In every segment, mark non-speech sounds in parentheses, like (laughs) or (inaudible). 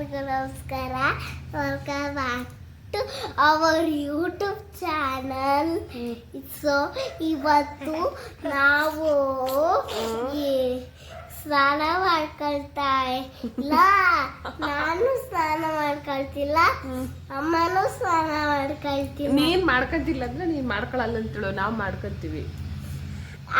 ಎಲ್ರಿಗೂ ನಮಸ್ಕಾರ. Welcome back to our YouTube channel so ಇವತ್ತು ನಾವು ಸ್ನಾನ ಮಾಡ್ಕೊಳ್ತಾ ಇಲ್ಲ. ನಾನು ಸ್ನಾನ ಮಾಡ್ಕೊಳ್ತಿಲ್ಲ. ಅಮ್ಮನೂ ಸ್ನಾನ ಮಾಡ್ಕೊಳ್ತೀನಿ ನೀನ್ ಮಾಡ್ಕೊಂತಿಲ್ಲ ಅಂದ್ರೆ ನೀನ್ ಮಾಡ್ಕೊಳಲ್ಲ ಅಂತೇಳು ನಾವು ಮಾಡ್ಕೊಂತೀವಿ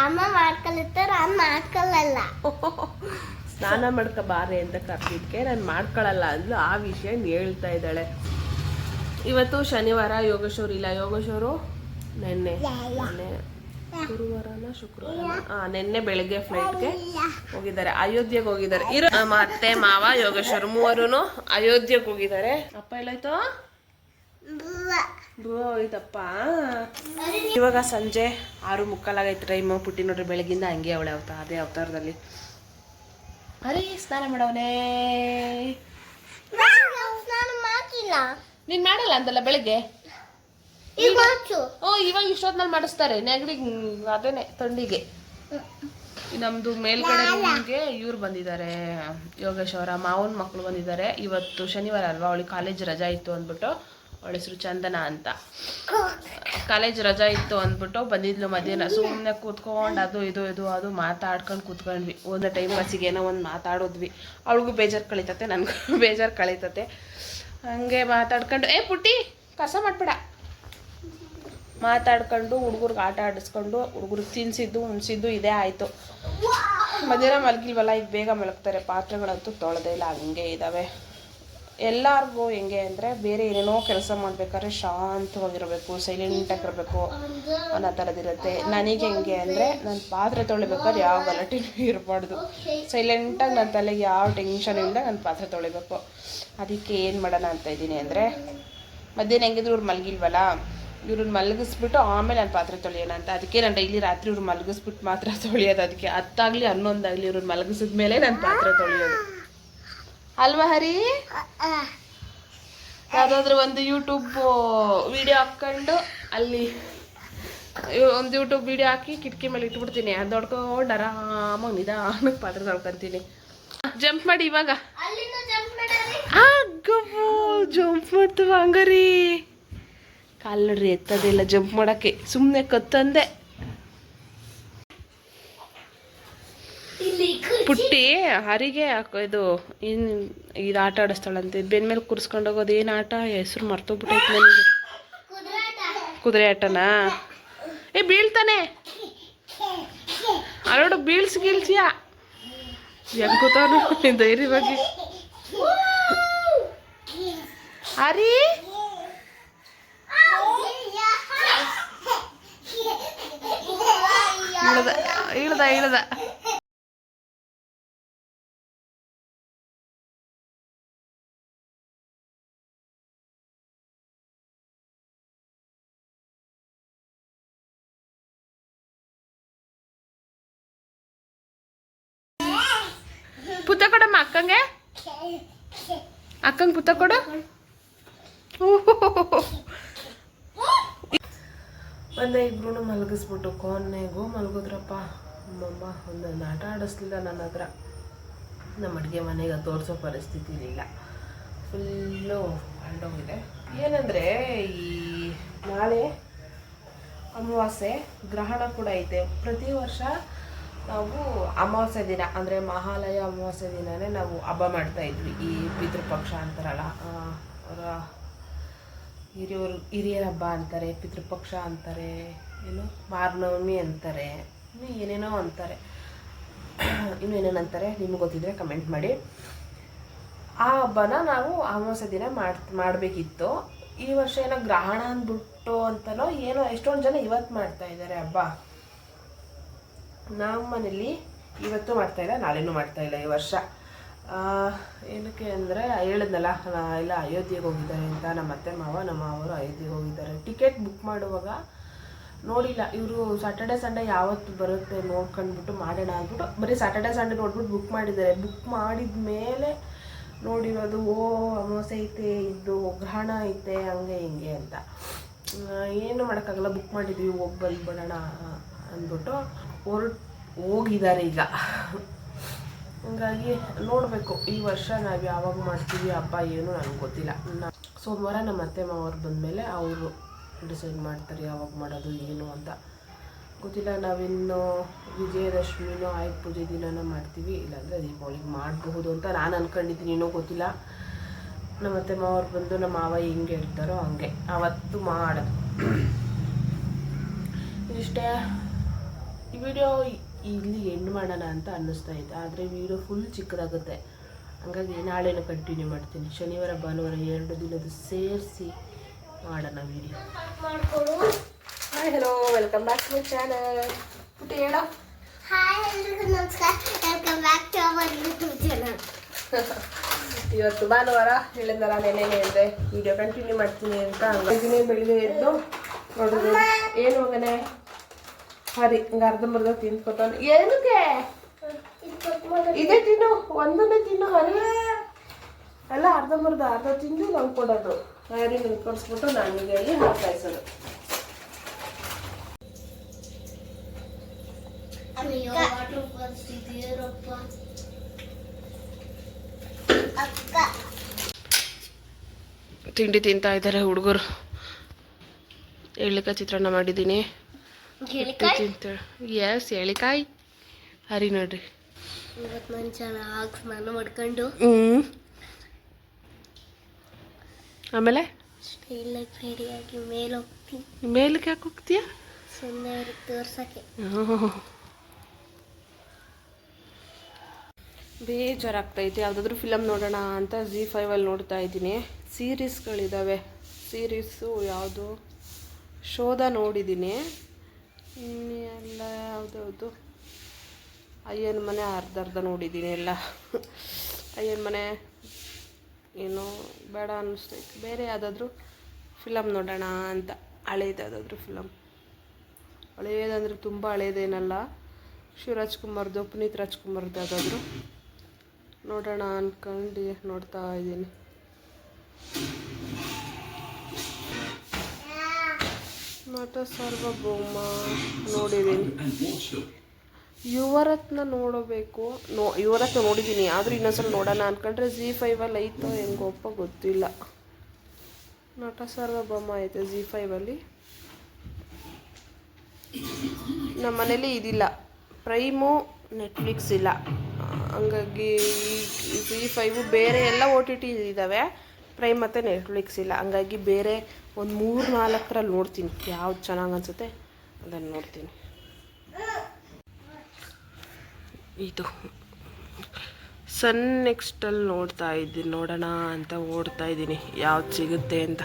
ಅಮ್ಮ ಮಾಡ್ಕೊಳುತ್ತೆ ನಾನು ಮಾಡ್ಕೊಳ್ಳಲ್ಲ (laughs) ಸ್ನಾನ ಮಾಡ್ಕೊ ಬಾರೆ ಅಂತ ಕರ್ತಿದ್ಕೆ ನಾನು ಮಾಡ್ಕೊಳಲ್ಲ ಅಂದ್ಲು. ಆ ವಿಷಯ ಹೇಳ್ತಾ ಇದ್ದಾಳೆ. ಇವತ್ತು ಶನಿವಾರ ಯೋಗೇಶ್ವರ್ ಇಲ್ಲ. ಯೋಗೇಶ್ವರು ನೆನ್ನೆ ನೆನ್ನೆ ಗುರುವಾರನ ಶುಕ್ರವಾರ ಆ, ನೆನ್ನೆ ಬೆಳಗ್ಗೆ ಫ್ಲೈಟ್ಗೆ ಹೋಗಿದ್ದಾರೆ. ಅಯೋಧ್ಯೆಗೆ ಹೋಗಿದ್ದಾರೆ. ಇರೋ ನಮ್ಮ ಅತ್ತೆ ಮಾವ ಯೋಗೇಶ್ವರ್ ಮೂವರು ಅಯೋಧ್ಯೆಗೆ ಹೋಗಿದ್ದಾರೆ. ಅಪ್ಪ ಎಲ್ಲೋಯ್ತು? ಹೋಯ್ತಪ್ಪ. ಇವಾಗ ಸಂಜೆ ಆರು ಮುಕ್ಕಾಲಾಗೈತೆ ಟೈಮ್ ಪುಟ್ಟಿ ನೋಡ್ರಿ ಬೆಳಗಿಂದ ಹಂಗೆ ಅವಳೆ ಅವತ, ಅದೇ ಅವತಾರದಲ್ಲಿ. ಅರೆ ಸ್ನಾನ ಮಾಡವನೇ. ಸ್ನಾನ ಮಾಡಿಲ್ಲ ನೀನ್ ಮಾಡಲ್ಲ ಅಂತಲ್ಲ ಬೆಳಗ್ಗೆ? ಓ ಇವಾಗ ಇಷ್ಟೊತ್ನಲ್ಲಿ ಮಾಡಿಸ್ತಾರೆ. ನೆಗಡಿ ಅದೇನೆ ಥಂಡಿಗೆ. ನಮ್ದು ಮೇಲ್ಗಡೆ ರೂಮ್ಗೆ ಇವ್ರು ಬಂದಿದ್ದಾರೆ. ಯೋಗೇಶ್ ಅವರ ಮಾವನ ಮಕ್ಕಳು ಬಂದಿದ್ದಾರೆ. ಇವತ್ತು ಶನಿವಾರ ಅಲ್ವಾ? ಅವಳಿಗೆ ಕಾಲೇಜ್ ರಜಾ ಇತ್ತು ಅಂದ್ಬಿಟ್ಟು. ಅವಳ ಹೆಸರು ಚಂದನ ಅಂತ. ಕಾಲೇಜ್ ರಜಾ ಇತ್ತು ಅಂದ್ಬಿಟ್ಟು ಬಂದಿದ್ಲು ಮಧ್ಯಾಹ್ನ. ಸುಮ್ಮನೆ ಕೂತ್ಕೊಂಡು ಅದು ಇದು ಇದು ಅದು ಮಾತಾಡ್ಕೊಂಡು ಕೂತ್ಕೊಂಡ್ವಿ. ಒಂದು ಟೈಮ್ ಬಸ್ಸಿಗೆ ಏನೋ ಒಂದು ಮಾತಾಡಿದ್ವಿ. ಅವಳಿಗೂ ಬೇಜಾರು ಕಳೀತತೆ ನನಗೂ (laughs) ಬೇಜಾರು ಕಳೀತತೆ. ಹಂಗೆ ಮಾತಾಡ್ಕೊಂಡು ಏ ಪುಟ್ಟಿ ಕಸ ಮಾಡ್ಬೇಡ. ಮಾತಾಡ್ಕೊಂಡು ಹುಡುಗರ್ಗೆ ಆಟ ಆಡಿಸ್ಕೊಂಡು ಹುಡುಗರಿಗೆ ತಿನ್ಸಿದ್ದು ಉಣ್ಸಿದ್ದು ಇದೇ ಆಯಿತು. ಮಧ್ಯಾಹ್ನ ಮಲಗಿಲ್ವಲ್ಲ ಈಗ ಬೇಗ ಮಲಗ್ತಾರೆ. ಪಾತ್ರೆಗಳಂತೂ ತೊಳೆದೇ ಇಲ್ಲ ಹಂಗೆ ಇದ್ದಾವೆ ಎಲ್ಲರಿಗೂ ಹೆಂಗೆ ಅಂದರೆ ಬೇರೆ ಏನೇನೋ ಕೆಲಸ ಮಾಡ್ಬೇಕಾದ್ರೆ ಶಾಂತವಾಗಿರಬೇಕು ಸೈಲೆಂಟಾಗಿರಬೇಕು ಅನ್ನೋ ಥರದಿರುತ್ತೆ ನನಗೆ ಹೆಂಗೆ ಅಂದರೆ ನಾನು ಪಾತ್ರೆ ತೊಳಿಬೇಕಾದ್ರೆ ಯಾವ ಗಲಾಟೆನೂ ಇರಬಾರ್ದು. ಸೈಲೆಂಟಾಗಿ ನನ್ನ ತಲೆಗೆ ಯಾವ ಟೆನ್ಷನ್ ಇಲ್ಲದೆ ನಾನು ಪಾತ್ರೆ ತೊಳಿಬೇಕು. ಅದಕ್ಕೆ ಏನು ಮಾಡೋಣ ಅಂತ ಇದ್ದೀನಿ ಅಂದರೆ, ಮಧ್ಯಾಹ್ನ ಹೆಂಗಿದ್ರು ಇವ್ರು ಮಲಗಿಲ್ವಲ್ಲ, ಇವ್ರನ್ನ ಮಲಗಿಸ್ಬಿಟ್ಟು ಆಮೇಲೆ ನಾನು ಪಾತ್ರೆ ತೊಳೆಯೋಣ ಅಂತ. ಅದಕ್ಕೆ ನಾನು ಡೈಲಿ ರಾತ್ರಿ ಇವ್ರು ಮಲಗಿಸ್ಬಿಟ್ಟು ಮಾತ್ರ (laughs) ತೊಳೆಯೋದು. ಅದಕ್ಕೆ ಹತ್ತಾಗಲಿ ಹನ್ನೊಂದಾಗಲಿ ಇವ್ರನ್ನ ಮಲಗಿಸಿದ ಮೇಲೆ ನಾನು ಪಾತ್ರೆ ತೊಳೆಯೋದು. ಅಲ್ವಾ ಹರಿ? ಯಾವುದಾದ್ರೂ ಒಂದು ಯೂಟ್ಯೂಬ್ ವಿಡಿಯೋ ಹಾಕ್ಕೊಂಡು ಅಲ್ಲಿ ಒಂದು ಯೂಟ್ಯೂಬ್ ವಿಡಿಯೋ ಹಾಕಿ ಕಿಟಕಿ ಮೇಲೆ ಇಟ್ಬಿಡ್ತೀನಿ. ಅದು ಹೊಡ್ಕೊಂಡು ಆರಾಮಾಗಿ ನಿಧಾನಕ್ಕೆ ಪಾತ್ರೆ ನೋಡ್ಕೊಂತೀನಿ ಜಂಪ್ ಮಾಡಿ ಇವಾಗ. ಜಂಪ್ ಮಾಡ್ತೀವ ಹಂಗಾರಿ. ಕಾಲ್ ನೋಡ್ರಿ ಎತ್ತದಿಲ್ಲ ಜಂಪ್ ಮಾಡೋಕ್ಕೆ. ಸುಮ್ಮನೆ ಕತ್ತಂದೆ ಇಲ್ಲಿ ಕುರ್ಚಿ ಪುಟ್ಟಿ ಹರಿಗೆ ಇದು ಏನ್ ಇದು ಆಟ ಆಡಿಸ್ತಾಳಂತೆ. ಬೆನ್ ಮೇಲೆ ಕೂರಿಸ್ಕೊಂಡು ಹೋಗೋದು ಏನು ಆಟ? ಹೆಸರು ಮರ್ತೋಗ್ಬಿಟ್ಟೈತೆ ನನಗೆ. ಕುದುರೆ ಆಟನಾ? ಏ, ಬೀಳ್ತಾನೆ. ಅಲ್ಲೋಡು ಬೀಳ್ಸಿ ಗೀಳ್ಸಿಯಾ ಹೆಂಗ್ ಕೂತಾನು ಧೈರ್ಯವಾಗಿ. ಹರಿ ಇಳ್ದ ಇಳ್ದ ಇಳ್ದ. ಪುತ್ತ ಕೊಡಮ್ಮ ಅಕ್ಕಂಗೆ? ಅಕ್ಕಂಗೆ ಪುತ್ತ ಕೊಡು. ಒಂದೇ ಇಬ್ರು ಮಲಗಿಸ್ಬಿಟ್ಟು ಕೊನೆಗೂ ಮಲಗಿದ್ರಪ್ಪ. ನಮ್ಮಮ್ಮ ಒಂದೊಂದು ಆಟ ಆಡಿಸ್ಲಿಲ್ಲ ನನ್ನ ಹತ್ರ. ನಮ್ಮ ಅಡುಗೆ ಮನೆಗೆ ತೋರಿಸೋ ಪರಿಸ್ಥಿತಿ ಇರಲಿಲ್ಲ. ಫುಲ್ಲು ಹಂಡೋಗಿದೆ ಏನಂದರೆ, ಈ ನಾಳೆ ಅಮಾವಾಸ್ಯೆ ಗ್ರಹಣ ಕೂಡ ಐತೆ. ಪ್ರತಿ ವರ್ಷ ನಾವು ಅಮಾವಾಸ್ಯೆ ದಿನ, ಅಂದರೆ ಮಹಾಲಯ ಅಮಾವಾಸ್ಯೆ ದಿನನೇ ನಾವು ಹಬ್ಬ ಮಾಡ್ತಾ ಇದ್ವಿ. ಈ ಪಿತೃಪಕ್ಷ ಅಂತಾರಲ್ಲ ಅವರ ಹಿರಿಯವರು ಹಿರಿಯರ ಹಬ್ಬ ಅಂತಾರೆ ಪಿತೃಪಕ್ಷ ಅಂತಾರೆ, ಏನು, ಮಾರ್ನವಮಿ ಅಂತಾರೆ, ಇನ್ನು ಏನೇನೋ ಅಂತಾರೆ. ಇನ್ನು ಏನೇನಂತಾರೆ ನಿಮ್ಗೆ ಗೊತ್ತಿದ್ರೆ ಕಮೆಂಟ್ ಮಾಡಿ. ಆ ಹಬ್ಬನ ನಾವು ಅಮಾವಾಸ್ಯೆ ದಿನ ಮಾಡ್ ಮಾಡಬೇಕಿತ್ತು. ಈ ವರ್ಷ ಏನೋ ಗ್ರಹಣ ಅಂದ್ಬಿಟ್ಟು ಅಂತಲೋ ಏನೋ, ಎಷ್ಟೊಂದು ಜನ ಇವತ್ತು ಮಾಡ್ತಾ ಇದ್ದಾರೆ ಹಬ್ಬ. ನಮ್ಮ ಮನೇಲಿ ಇವತ್ತು ಮಾಡ್ತಾ ಇಲ್ಲ, ನಾಳೆನೂ ಮಾಡ್ತಾ ಇಲ್ಲ ಈ ವರ್ಷ. ಏನಕ್ಕೆ ಅಂದರೆ ಹೇಳಿದ್ನಲ್ಲ ಇಲ್ಲ ಅಯೋಧ್ಯೆಗೆ ಹೋಗಿದ್ದಾರೆ ಅಂತ ನಮ್ಮ ಅತ್ತೆ ಮಾವ, ನಮ್ಮ ಮಾವರು ಅಯೋಧ್ಯೆಗೆ ಹೋಗಿದ್ದಾರೆ. ಟಿಕೆಟ್ ಬುಕ್ ಮಾಡುವಾಗ ನೋಡಿಲ್ಲ. ಇವರು ಸಾಟರ್ಡೆ ಸಂಡೇ ಯಾವತ್ತು ಬರುತ್ತೆ ನೋಡ್ಕೊಂಡ್ಬಿಟ್ಟು ಮಾಡೋಣ ಅಂದ್ಬಿಟ್ಟು ಬರೀ ಸಾಟರ್ಡೆ ಸಂಡೇ ನೋಡ್ಬಿಟ್ಟು ಬುಕ್ ಮಾಡಿದ್ದಾರೆ. ಬುಕ್ ಮಾಡಿದ ಮೇಲೆ ನೋಡಿರೋದು, ಓ, ಅಮಾವಾಸ್ಯೆ ಐತೆ, ಇದು ಗ್ರಹಣ ಐತೆ, ಹಂಗೆ ಹಿಂಗೆ ಅಂತ. ಏನು ಮಾಡೋಕ್ಕಾಗಲ್ಲ ಬುಕ್ ಮಾಡಿದ್ವಿ, ಹೋಗಿ ಬಂದ್ಬಿಡೋಣ ಅಂದ್ಬಿಟ್ಟು ಹೊರಟು ಹೋಗಿದ್ದಾರೆ ಈಗ. ಹಂಗಾಗಿ ನೋಡಬೇಕು, ಈ ವರ್ಷ ನಾವು ಯಾವಾಗ ಮಾಡ್ತೀವಿ, ಹಬ್ಬ ಏನು ನನಗೆ ಗೊತ್ತಿಲ್ಲ. ಸೋಮವಾರ ನಮ್ಮ ಅತ್ತೆ ಮಾವರು ಬಂದಮೇಲೆ ಅವರು ಡಿಸೈಡ್ ಮಾಡ್ತಾರೆ ಯಾವಾಗ ಮಾಡೋದು, ಏನು ಅಂತ. ಗೊತ್ತಿಲ್ಲ, ನಾವಿನ್ನು ವಿಜಯದಶಮಿನೋ ಆಯುಧ ಪೂಜೆ ದಿನನೂ ಮಾಡ್ತೀವಿ, ಇಲ್ಲಾಂದರೆ ದೀಪಾವಳಿಗೆ ಮಾಡಬಹುದು ಅಂತ ನಾನು ಅಂದ್ಕೊಂಡಿದ್ದೀನಿ ಏನೋ ಗೊತ್ತಿಲ್ಲ. ನಮ್ಮ ಅತ್ತೆ ಮಾವರು ಬಂದು ನಮ್ಮ ಮಾವ ಹೆಂಗೆ ಇರ್ತಾರೋ ಹಂಗೆ, ಅವತ್ತು ಮಾಡೋದು. ಇಷ್ಟೇ ಈ ವಿಡಿಯೋ ಇಲ್ಲಿ ಎಂಡ್ ಮಾಡೋಣ ಅಂತ ಅನ್ನಿಸ್ತಾ ಇದೆ. ಆದರೆ ವಿಡಿಯೋ ಫುಲ್ ಚಿಕ್ಕದಾಗುತ್ತೆ. ಹಾಗಾಗಿ ನಾಳೆನೂ ಕಂಟಿನ್ಯೂ ಮಾಡ್ತೀನಿ. ಶನಿವಾರ ಭಾನುವಾರ ಎರಡು ದಿನದ ಸೇರಿಸಿ ಮಾಡೋಣ video hi hello welcome back to my channel ಪುಟ್ಟಿ ಹೇಳೋ. ಹಾಯ್ ಎಲ್ರಿಗೂ ನಮಸ್ಕಾರ. Welcome back to our YouTube channel ಇವತ್ತು ಭಾನುವಾರ ಹೇಳಿದ್ನಲ್ಲ ನೆನೆ ಹೇಳಿದೆ ವಿಡಿಯೋ ಕಂಟಿನ್ಯೂ ಮಾಡ್ತೀನಿ ಅಂತ ಹಂಗಾಗಿ ಬೆಳಿಗ್ಗೆ ಎದ್ದು ನೋಡಿದ್ರು ಏನು ಮಗನೇ ಹರಿ ಹಿಂಗೆ ಅರ್ಧಂಬರ್ಧ ತಿಂದ್ಕೊತಾನೆ. ಏನಕ್ಕೆ? ಇದೇ ತಿನ್ನು ಒಂದನ್ನೇ ತಿನ್ನು ಹರಿ. ಎಲ್ಲ ಅರ್ಧಂಬರ್ಧ ಅರ್ಧ ತಿಂದು ನಂಗೆ ಕೊಡೋದು. ಹರಿ ಕೊಡಿಸ್ಬಿಟ್ಟು ನನಗೆ ಹೇಳಿ ಅಕ್ಕ. ತಿಂಡಿ ತಿಂತಾ ಇದ್ದಾರೆ ಹುಡುಗರು. ಹೇಳಲಿಕ್ಕೆ ಚಿತ್ರಾನ್ನ ಮಾಡಿದ್ದೀನಿ. ತಿಂತಾಳೆ ಎಸ್ ಹೇಳಿಕಾಯಿ ಹರಿ ನೋಡ್ರಿ. ಇವತ್ತು ನಾನು ಚೆನ್ನಾಗಿ ಸ್ನಾನ ಮಾಡ್ಕೊಂಡು. ಹ್ಞೂ ಆಮೇಲೆ? ಸ್ಟೈಲಾಗಿ ರೆಡಿಯಾಗಿ ಮೇಲೆ ಹೋಗ್ತೀನಿ ಮೇಲಕ್ಕೆ ಯಾಕೆ ಹೋಗ್ತೀಯಾ? ಸುಮ್ಮನೆ ಅವ್ರಿಗೆ ತೋರ್ಸಕ್ಕೆ. ಬೇಜಾರಾಗ್ತೈತೆ ಯಾವುದಾದ್ರೂ ಫಿಲಮ್ ನೋಡೋಣ ಅಂತ ಜಿ ಫೈವಲ್ಲಿ ನೋಡ್ತಾ ಇದ್ದೀನಿ. ಸೀರೀಸ್ಗಳಿದ್ದಾವೆ ಸೀರೀಸು ಯಾವುದು? ಶೋಧ ನೋಡಿದ್ದೀನಿ. ಇನ್ನೆಲ್ಲ ಯಾವುದ್ಯಾವುದು ಅಯ್ಯನ ಮನೆ ಅರ್ಧ ಅರ್ಧ ನೋಡಿದ್ದೀನಿ ಎಲ್ಲ. ಅಯ್ಯನ ಮನೆ ಏನೋ ಬೇಡ ಅನ್ನಿಸ್ತೈತೆ ಬೇರೆ ಯಾವುದಾದ್ರೂ ಫಿಲಮ್ ನೋಡೋಣ ಅಂತ. ಹಳೇದು ಫಿಲಮ್ ಹಳೆಯದಂದ್ರೆ ತುಂಬ ಹಳೆಯದೇನಲ್ಲ ಶಿವರಾಜ್ ಕುಮಾರ್ದು, ಪುನೀತ್ ರಾಜ್ಕುಮಾರ್ದು ಯಾವುದಾದ್ರೂ. ನೋಡೋಣ ಅಂದ್ಕೊಂಡು ನೋಡ್ತಾ ಇದ್ದೀನಿ. ಸಾರ್ವಭೌಮ ನೋಡಿದ್ದೀನಿ ಯುವರತ್ನ ನೋಡಬೇಕು. ನೋ, ಯುವರತ್ನ ನೋಡಿದ್ದೀನಿ ಆದರೂ ಇನ್ನೊಂದ್ಸಲ ನೋಡೋಣ ಅನ್ಕೊಂಡ್ರೆ ಜಿ ಫೈವಲ್ಲಿ ಐತೋ ಹೆಂಗೋಪ್ಪ ಗೊತ್ತಿಲ್ಲ. ನಟ ಸಾರ್ವಭೌಮ ಐತೆ ಜಿ ಫೈವಲ್ಲಿ. ನಮ್ಮ ಮನೇಲಿ ಇದಿಲ್ಲ. ಪ್ರೈಮು ನೆಟ್ಫ್ಲಿಕ್ಸ್ ಇಲ್ಲ. ಹಂಗಾಗಿ ಜಿ ಫೈವು ಬೇರೆ ಎಲ್ಲ ಓ ಟಿ ಟಿ ಇದ್ದಾವೆ. ಪ್ರೈಮ್ ಮತ್ತು ನೆಟ್ಫ್ಲಿಕ್ಸ್ ಇಲ್ಲ. ಹಂಗಾಗಿ ಬೇರೆ ಒಂದು ಮೂರು ನಾಲ್ಕರಲ್ಲಿ ನೋಡ್ತೀನಿ. ಯಾವ್ದು ಚೆನ್ನಾಗಿ ಅನಿಸುತ್ತೆ ಅದನ್ನು ನೋಡ್ತೀನಿ. ಇದು. ಸನ್ ನೆಕ್ಸ್ಟಲ್ಲಿ ನೋಡ್ತಾ ಇದ್ದೀನಿ. ನೋಡೋಣ ಅಂತ ಓಡ್ತಾ ಇದ್ದೀನಿ. ಯಾವ್ದು ಸಿಗುತ್ತೆ ಅಂತ.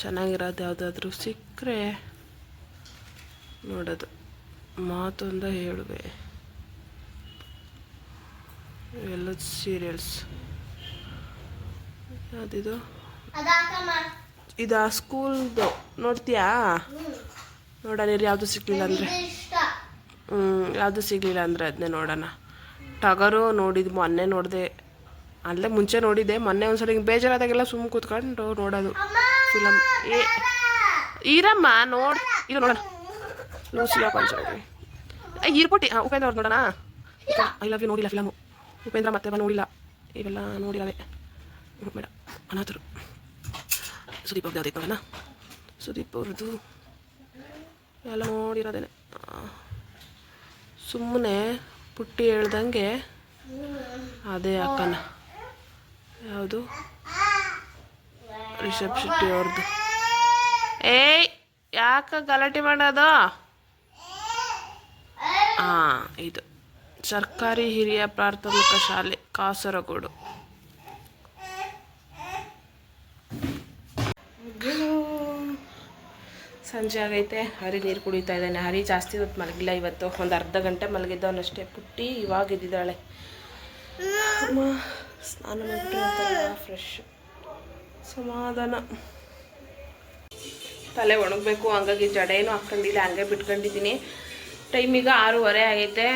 ಚೆನ್ನಾಗಿರೋದು ಯಾವುದಾದ್ರೂ ಸಿಕ್ಕರೆ ನೋಡೋದು. ಮಾತೊಂದ ಹೇಳುವೆ. ಎಲ್ಲ ಸೀರಿಯಲ್ಸ್ ಯಾವುದಿದು ಇದು ಆ ಸ್ಕೂಲ್ದು ನೋಡ್ತೀಯಾ? ನೋಡೋಣ ಯಾವುದು ಸಿಗಲಿಲ್ಲ ಅಂದರೆ. ಹ್ಞೂ ಯಾವುದು ಸಿಗಲಿಲ್ಲ ಅಂದರೆ ಅದನ್ನೇ ನೋಡೋಣ. ಟಗರು ನೋಡಿದ್ದು ಮೊನ್ನೆ ನೋಡಿದೆ. ಅಲ್ಲೇ ಮುಂಚೆ ನೋಡಿದೆ ಮೊನ್ನೆ ಒಂದ್ಸಲ ಹಿಂಗೆ ಬೇಜಾರಾದಾಗೆಲ್ಲ ಸುಮ್ಮ ಕೂತ್ಕೊಂಡು ನೋಡೋದು. ಫಿಲಮ್ ಏ ಈರಮ್ಮ ನೋಡ್ ಇದು ನೋಡೋಣ. ಲೂಸಿ ಕೊಂಚ ಈರ್ಪುಟ್ಟಿ ಹಾಂ ಉಪೇಂದ್ರ ಅವ್ರು ನೋಡೋಣ. ಐ ಲವ್ ಯು ನೋಡಿಲ್ಲ ಫಿಲಮು ಉಪೇಂದ್ರ ಮತ್ತೆ ನೋಡಿಲ್ಲ. ಇವೆಲ್ಲ ನೋಡಿರವೆ ಬೇಡ. ಅನಾಥರು. ಸುದೀಪ್ ಅವ್ರದ್ದು ಯಾವ್ದು ನೋಡೋಣ ಸುದೀಪ್ ಅವ್ರದ್ದು ಎಲ್ಲ ನೋಡಿರೋದೇನೆ. ಸುಮ್ಮನೆ ಪುಟ್ಟಿ ಹೇಳ್ದಂಗೆ ಅದೇ ಅಕ್ಕನ. ಯಾವುದು? ರಿಷಬ್ ಶೆಟ್ಟಿ ಅವ್ರದ್ದು ಏಯ್, ಯಾಕ ಗಲಾಟೆ ಮಾಡೋದು? ಹಾಂ ಇದು. ಸರ್ಕಾರಿ ಹಿರಿಯ ಪ್ರಾಥಮಿಕ ಶಾಲೆ, ಕಾಸರಗೋಡು. ಸಂಜೆ ಆಗೈತೆ, ಹರಿ ನೀರು ಕುಡಿತಾ ಇದ್ದಾನೆ. ಹರಿ ಜಾಸ್ತಿ ಹೊತ್ತು ಮಲಗಿಲ್ಲ ಇವತ್ತು. ಒಂದು ಅರ್ಧ ಗಂಟೆ ಮಲಗಿದ್ದವನಷ್ಟೇ ಪುಟ್ಟಿ ಇವಾಗ ಇದ್ದಿದ್ದಾಳೆ. ಸ್ನಾನ ಮಾಡಿ ಒಂಥರ ಫ್ರೆಶ್ ಸಮಾಧಾನ. ತಲೆ ಒಣಗಬೇಕು, ಹಂಗಾಗಿ ಜಡೆನೂ ಹಾಕ್ಕೊಂಡಿಲ್ಲ. ಹಂಗೆ ಬಿಟ್ಕೊಂಡಿದ್ದೀನಿ. ಟೈಮಿಗೆ ಆರೂವರೆ ಆಗೈತೆ.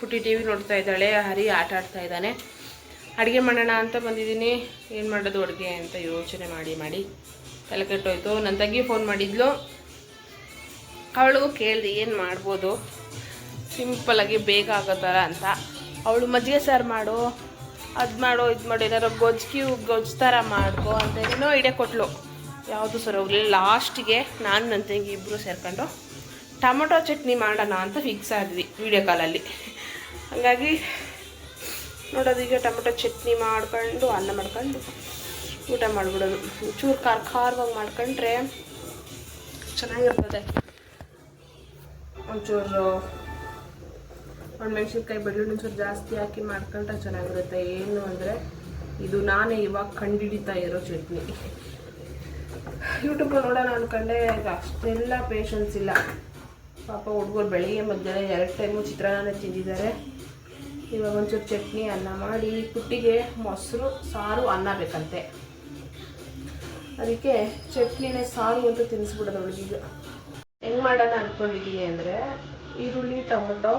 ಪುಟ್ಟಿ ಟಿ ವಿ ನೋಡ್ತಾ ಇದ್ದಾಳೆ. ಹರಿ ಆಟ ಆಡ್ತಾ ಇದ್ದಾನೆ. ಅಡುಗೆ ಮಾಡೋಣ ಅಂತ ಬಂದಿದ್ದೀನಿ. ಏನು ಮಾಡೋದು ಅಡುಗೆ ಅಂತ ಯೋಚನೆ ಮಾಡಿ ಮಾಡಿ. ತಲೆ ಕೆಟ್ಟೋಯ್ತು. ನನ್ನ ತಂಗಿ ಫೋನ್ ಮಾಡಿದ್ಲು. ಅವಳು ಕೇಳಿದೆ, ಏನು ಮಾಡ್ಬೋದು? ಸಿಂಪಲಾಗಿ ಬೇಗ ಆಗೋ ಥರ ಅಂತ. ಅವಳು ಮಜ್ಜಿಗೆ ಸಾರು ಮಾಡು, ಅದು ಮಾಡು, ಇದು ಮಾಡು ಏನಾರು ಗೊಜ್ಜಿ, ಗೊಜ್ಜು ಥರ ಮಾಡ್ಕೊ ಅಂತ ಏನೋ ಐಡಿಯಾ ಕೊಟ್ಲು. ಯಾವುದು ಸರ್ ಹೋಗಲಿಲ್ಲ. ಲಾಸ್ಟಿಗೆ ನಾನು ನನ್ನ ತಂಗಿ ಇಬ್ಬರು ಸೇರ್ಕೊಂಡು ಟೊಮೊಟೊ ಚಟ್ನಿ ಮಾಡೋಣ ಅಂತ ಫಿಕ್ಸ್ ಆದ್ವಿ ವಿಡಿಯೋ ಕಾಲಲ್ಲಿ ಹಾಗಾಗಿ ನೋಡೋದೀಗ ಟೊಮೊಟೊ ಚಟ್ನಿ ಮಾಡ್ಕೊಂಡು, ಅನ್ನ ಮಾಡ್ಕೊಂಡು. ಊಟ ಮಾಡಿಬಿಡೋದು. ಚೂರು ಖಾರ ಖಾರವಾಗಿ ಮಾಡ್ಕೊಂಡ್ರೆ ಚೆನ್ನಾಗಿರ್ತದೆ. ಒಂಚೂರು ಒಣಮೆಣ್ಸಿನ್ಕಾಯಿ ಬೆಳ್ಳುಳ್ಳಿ ಒಂಚೂರು ಜಾಸ್ತಿ ಹಾಕಿ ಮಾಡ್ಕೊಂಡ್ರೆ ಚೆನ್ನಾಗಿರುತ್ತೆ. ಏನು ಅಂದರೆ ಇದು ನಾನೇ ಇವಾಗ ಕಂಡಿಡಿತಾ ಇರೋ ಚಟ್ನಿ. ಯೂಟ್ಯೂಬ್ ನೋಡೋಣ ಅಂದ್ಕೊಂಡೆ ಅಷ್ಟೆಲ್ಲ ಪೇಷನ್ಸ್ ಇಲ್ಲ. ಪಾಪ ಹುಡುಗರು ಬೆಳಿಗ್ಗೆ ಮಧ್ಯಾಹ್ನ ಎರಡು ಟೈಮು ಚಿತ್ರಾನ್ನ ತಿಂದಿದ್ದಾರೆ. ಇವಾಗ ಒಂಚೂರು ಚಟ್ನಿ ಅನ್ನ ಮಾಡಿ ಪುಟ್ಟಿಗೆ ಮೊಸರು, ಸಾರು, ಅನ್ನ ಬೇಕಂತೆ. ಅದಕ್ಕೆ ಚಟ್ನಿನೇ ಸಾರು ಅಂತ ತಿನ್ನಿಸ್ಬಿಡೋದು ಅವಳಿಗೀಗ ಹೆಂಗೆ ಮಾಡೋಣ ಅಂದ್ಕೊಂಡಿದ್ದೀವಿ ಅಂದರೆ ಈರುಳ್ಳಿ, ಟೊಮೊಟೊ,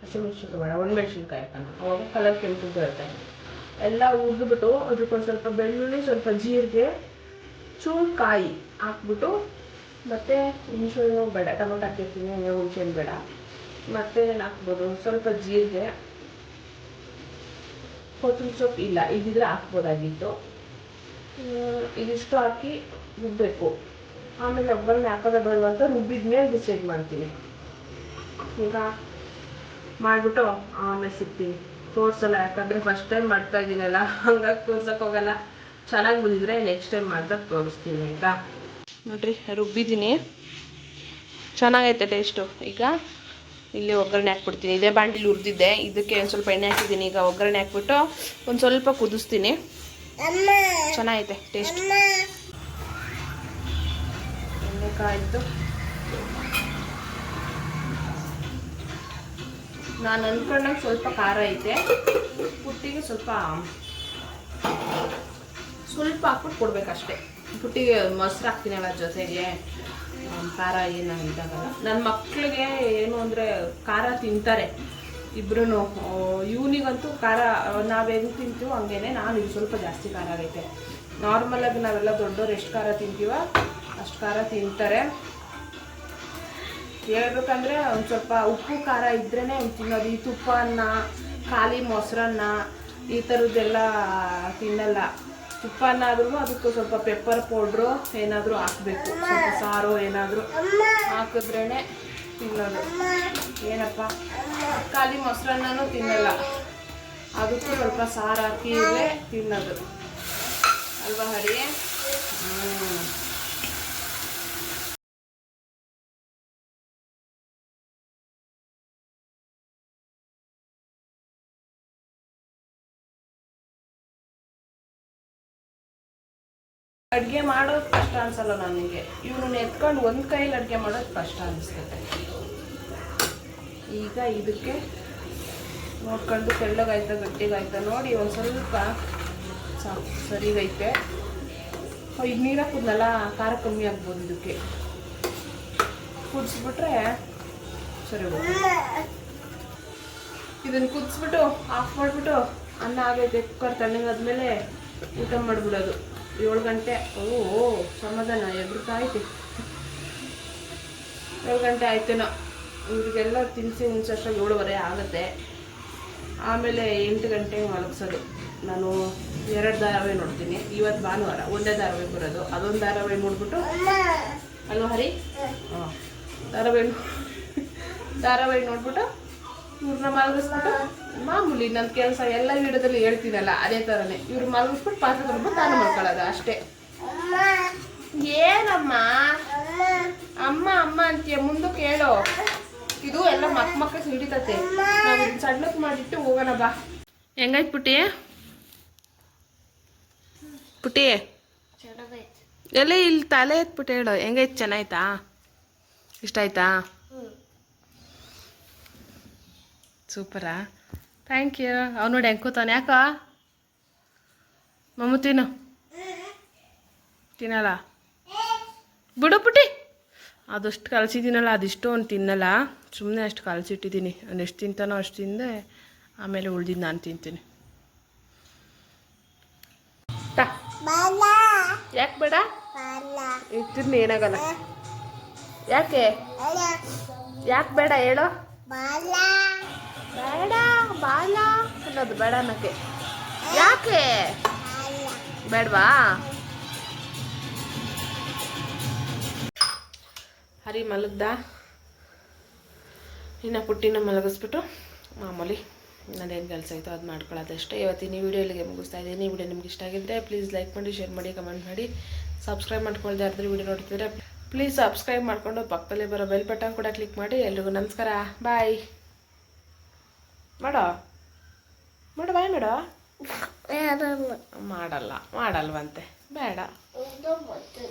ಹಸಿಮೆಣ್ಸಿನ್ಕಾಯಿ ಬೇಡ ಒಣಮೆಣ್ಸಿನ್ಕಾಯಿ ಹಾಕೋಣ. ಅವಾಗ ಕಲರ್ ಕೆಂಪು ಬರುತ್ತೆ. ಎಲ್ಲ ಹುರಿದ್ಬಿಟ್ಟು ಅದಕ್ಕೊಂದು ಸ್ವಲ್ಪ ಬೆಳ್ಳುಳ್ಳಿ, ಸ್ವಲ್ಪ ಜೀರಿಗೆ ಚೂರು ಕಾಯಿ ಹಾಕ್ಬಿಟ್ಟು ಮತ್ತು ಹುಣಸೆಹಣ್ಣು ಬೇಡ, ಟೊಮೊಟೊ ಹಾಕಿರ್ತೀನಿ ಹುಣಸೆಹಣ್ಣು ಬೇಡ. ಮತ್ತೆ ಏನು ಹಾಕ್ಬೋದು? ಸ್ವಲ್ಪ ಜೀರಿಗೆ, ಕೊತ್ತಂಬರಿ ಸೊಪ್ಪು ಇಲ್ಲ ಇದ್ದಿದ್ರೆ ಹಾಕ್ಬೋದಾಗಿತ್ತು. ಇದಿಷ್ಟು ಹಾಕಿ ರುಬ್ಬಬೇಕು ಆಮೇಲೆ ಒಗ್ಗರಣೆ ಹಾಕೋದ ಬೇಡವಾ ಅಂತ ರುಬ್ಬಿದ್ಮೇಲೆ ಡಿಸೈಡ್ ಮಾಡ್ತೀನಿ. ಈಗ ಮಾಡಿಬಿಟ್ಟು ಆಮೇಲೆ ಸಿಗ್ತೀನಿ. ತೋರಿಸಲ್ಲ ಯಾಕಂದರೆ ಫಸ್ಟ್ ಟೈಮ್ ಮಾಡ್ತಾ ಇದ್ದೀನಲ್ಲ ಹಂಗಾಗಿ ತೋರ್ಸಕ್ಕೆ ಹೋಗಲ್ಲ. ಚೆನ್ನಾಗಿ ಬಂದಿದ್ರೆ ನೆಕ್ಸ್ಟ್ ಟೈಮ್ ಮಾಡಿದಾಗ ತೋರಿಸ್ತೀನಿ, ಆಯಿತಾ? ನೋಡ್ರಿ, ರುಬ್ಬಿದ್ದೀನಿ. ಚೆನ್ನಾಗೈತೆ ಟೇಸ್ಟು ಈಗ ಇಲ್ಲಿ ಒಗ್ಗರಣೆ ಹಾಕ್ಬಿಡ್ತೀನಿ. ಇದೇ ಬಾಂಡಿಲಿ ಹುರಿದಿದ್ದೆ. ಇದಕ್ಕೆ ಒಂದು ಸ್ವಲ್ಪ ಎಣ್ಣೆ ಹಾಕಿದ್ದೀನಿ. ಈಗ ಒಗ್ಗರಣೆ ಹಾಕ್ಬಿಟ್ಟು ಒಂದು ಸ್ವಲ್ಪ ಕುದಿಸ್ತೀನಿ. ಚೆನ್ನಾಗೈತೆ ಟೇಸ್ಟ್ ಎಣ್ಣೆ ನಾನು ಅಂದ್ಕೊಂಡಾಗ ಸ್ವಲ್ಪ ಖಾರ ಐತೆ. ಪುಟ್ಟಿಗೆ ಸ್ವಲ್ಪ ಸ್ವಲ್ಪ ಹಾಕ್ಬಿಟ್ಟು ಕೊಡ್ಬೇಕಷ್ಟೇ. ಪುಟ್ಟಿಗೆ ಮೊಸರು ಹಾಕ್ತೀನಲ್ಲ ಜೊತೆಗೆ. ಖಾರ ಏನು ಇದಾಗಲ್ಲ. ನನ್ನ ಮಕ್ಕಳಿಗೆ ಏನು ಅಂದರೆ ಖಾರ ತಿಂತಾರೆ. ಇಬ್ರು ಇವನಿಗಂತೂ ಖಾರ ನಾವು ಹೆಂಗೆ ತಿಂತೀವೋ ಹಂಗೇನೆ ನಾನು ಇದು ಸ್ವಲ್ಪ ಜಾಸ್ತಿ ಖಾರ ಆಗೈತೆ. ನಾರ್ಮಲಾಗಿ ನಾವೆಲ್ಲ ದೊಡ್ಡವ್ರು ಎಷ್ಟು ಖಾರ ತಿಂತೀವ ಅಷ್ಟು ಖಾರ ತಿಂತಾರೆ. ಹೇಳ್ಬೇಕಂದ್ರೆ ಒಂದು ಸ್ವಲ್ಪ ಉಪ್ಪು ಖಾರ ಇದ್ರೇ ತಿನ್ನೋದು. ಈ ತುಪ್ಪ ಅನ್ನ, ಖಾಲಿ ಮೊಸರನ್ನ ಈ ಥರದ್ದೆಲ್ಲ ತಿನ್ನಲ್ಲ. ತುಪ್ಪ ಅನ್ನ ಆದ್ರೂ ಅದಕ್ಕೆ ಸ್ವಲ್ಪ ಪೆಪ್ಪರ್ ಪೌಡ್ರು ಏನಾದರೂ ಹಾಕಬೇಕು. ಸ್ವಲ್ಪ ಸಾರು ಏನಾದರೂ ಹಾಕಿದ್ರೇ ತಿನ್ನೋದು. ಏನಪ್ಪ? ಖಾಲಿ ಮೊಸರನ್ನೂ ತಿನ್ನಲ್ಲ. ಅದಕ್ಕೂ ಸ್ವಲ್ಪ ಸಾರು ಹಾಕಿದ್ರೆ ತಿನ್ನೋದು. ಅಲ್ವಾ ಹರಿ? ಅಡುಗೆ ಮಾಡೋದು ಕಷ್ಟ ಅನ್ಸಲ್ಲ ನನಗೆ. ಇವನು ಎತ್ಕೊಂಡು ಒಂದು ಕೈಯಲ್ಲಿ ಅಡುಗೆ ಮಾಡೋದು ಕಷ್ಟ ಅನಿಸ್ತೈತೆ ಈಗ ಇದಕ್ಕೆ ನೋಡ್ಕೊಂಡು ತೆಳ್ಳಗಾಯ್ತಾ ಗಟ್ಟಿಗಾಯ್ತಾ ನೋಡಿ ಒಂದು ಸ್ವಲ್ಪ ಸಾಕು, ಸರಿಗೈತೆ. ಈಗ ನೀರು ಕುದ್ನಲ್ಲ ಖಾರ ಕಮ್ಮಿ ಆಗ್ಬೋದು ಇದಕ್ಕೆ. ಕುದಿಸ್ಬಿಟ್ರೆ ಸರಿ ಇದನ್ನು ಕುದಿಸ್ಬಿಟ್ಟು ಆಫ್ ಮಾಡಿಬಿಟ್ಟು ಅನ್ನ ಆಗೈತೆ, ಕುಕ್ಕರ್ ತಣ್ಣಗಾದ್ಮೇಲೆ ಊಟ ಮಾಡಿಬಿಡೋದು. ಏಳು ಗಂಟೆ ಓ ಸಮಾಧಾನ ಎಬ್ರು ಐತಿ ಏಳು ಗಂಟೆ ಆಯ್ತೇನೋ ಇವ್ರಿಗೆಲ್ಲ ತಿನ್ನಿಸಿ ಉಣ್ಸೋಷ್ಟ್ರಾಗ ಏಳುವರೆ ಆಗುತ್ತೆ. ಆಮೇಲೆ ಎಂಟು ಗಂಟೆ ಮಲಗಿಸೋದು. ನಾನು ಎರಡು ಧಾರಾವಾಹಿ ನೋಡ್ತೀನಿ. ಇವತ್ತು ಭಾನುವಾರ ಒಂದೇ ಧಾರಾವಾಹಿ ಬರೋದು. ಅದೊಂದು ಧಾರಾವಾಹಿ ನೋಡ್ಬಿಟ್ಟು ಅಲ್ವಾ ಹರಿ? ಹಾಂ. ಧಾರಾವಾಹಿ ಧಾರಾವಾಹಿ ನೋಡ್ಬಿಟ್ಟು ಇವ್ರನ್ನ ಮಲಗಿಸ್ಬಿಟ್ಟು ಮಾಮೂಲಿ ನನ್ನ ಕೆಲಸ ಎಲ್ಲ ವಿಡಿಯೋದಲ್ಲಿ ಹೇಳ್ತೀನಲ್ಲ ಅದೇ ಥರನೇ ಇವ್ರು ಮಲಗಿಸ್ಬಿಟ್ಟು ಪಾತ್ರೆ ತೊಗೊಂಡ್ಬಿಟ್ಟು ನಾನು ಮಾಡ್ಕೊಳ್ಳೋದು ಅಷ್ಟೇ. ಏನಮ್ಮ? ಅಮ್ಮ ಅಮ್ಮ ಅಂತೀಯ? ಮುಂದಕ್ಕೆ ಹೇಳು ಇದು ಎಲ್ಲ ಮಕ್ ಮಕ್ಕಳಿಗೆ ಹಿಡಿತತೆ. ನಾವು ಸಣ್ಣಕ್ಕೆ ಮಾಡಿಟ್ಟು ಹೋಗೋಣ ಬಾ. ಹೆಂಗಾಯ್ತು ಪುಟ್ಟಿ? ಪುಟ್ಟಿ? ಎಲ್ಲ ಇಲ್ಲಿ ತಲೆ ಎತ್ಬಿಟ್ಟು ಹೇಳು. ಹೆಂಗಾಯ್ತು? ಚೆನ್ನಾಯ್ತಾ? ಇಷ್ಟ ಆಯ್ತಾ ಸೂಪರಾ ಥ್ಯಾಂಕ್ ಯು ಅವ್ನು ನೋಡಿ ಹೆಂಗೆ ಕೂತಾನೆ ಯಾಕ? ಮಮ್ಮು ತಿನ್ನು. ತಿನ್ನಲ್ಲ? ಬಿಡು ಪುಟ್ಟಿ. ಅದಷ್ಟು ಕಲಸಿದ್ದೀನಲ್ಲ ಅದಿಷ್ಟು ಅವ್ನು ತಿನ್ನಲ್ಲ. ಸುಮ್ಮನೆ ಅಷ್ಟು ಕಲಸಿಟ್ಟಿದ್ದೀನಿ. ಅವ್ನು ಎಷ್ಟು ತಿಂತಾನೋ ಅಷ್ಟು ತಿಂದೆ ಆಮೇಲೆ ಉಳ್ದಿದ್ದು ನಾನು ತಿಂತೀನಿ. ಯಾಕೆ ಬೇಡ? ಇರ್ತೀನಿ ಏನಾಗಲ್ಲ ಯಾಕೆ? ಯಾಕೆ ಬೇಡ ಹೇಳು. ಬೇಡ ಬಾಲ ಅನ್ನೋದು ಬೇಡ ಅನ್ನಕ್ಕೆ. ಯಾಕೆ? ಬೇಡವಾ? ಹರಿ ಮಲಗ್ದ? ಇನ್ನು ಪುಟ್ಟಿನ ಮಲಗಿಸ್ಬಿಟ್ಟು ಮಾಮೂಲಿ ನಾನೇನು ಕೆಲಸ ಆಯಿತು ಅದು ಮಾಡ್ಕೊಳ್ಳೋದಷ್ಟೇ. ಇವತ್ತಿನ ಈ ವಿಡಿಯೋ ಇಲ್ಲಿಗೆ ಮುಗಿಸ್ತಾ ಇದ್ದೀನಿ. ಈ ವಿಡಿಯೋ ನಿಮ್ಗೆ ಇಷ್ಟ ಆಗಿದ್ದರೆ ಪ್ಲೀಸ್ ಲೈಕ್ ಮಾಡಿ ಶೇರ್ ಮಾಡಿ ಕಮೆಂಟ್ ಮಾಡಿ. ಸಬ್ಸ್ಕ್ರೈಬ್ ಮಾಡ್ಕೊಳ್ದೆ ಯಾರಾದರೂ ವಿಡಿಯೋ ನೋಡ್ತಿದ್ರೆ ಪ್ಲೀಸ್ ಸಬ್ಸ್ಕ್ರೈಬ್ ಮಾಡಿಕೊಂಡು ಪಕ್ಕದಲ್ಲಿ ಬರೋ ಬೆಲ್ ಬಟನ್ ಕೂಡ ಕ್ಲಿಕ್ ಮಾಡಿ. ಎಲ್ರಿಗೂ ನಮಸ್ಕಾರ. ಬಾಯ್ ಮಾಡೋ. ಮಾಡು ಬಾಯ್ ಮಾಡೋ. ಮಾಡಲ್ಲ ಮಾಡಲ್ವಂತೆ. ಬೇಡ.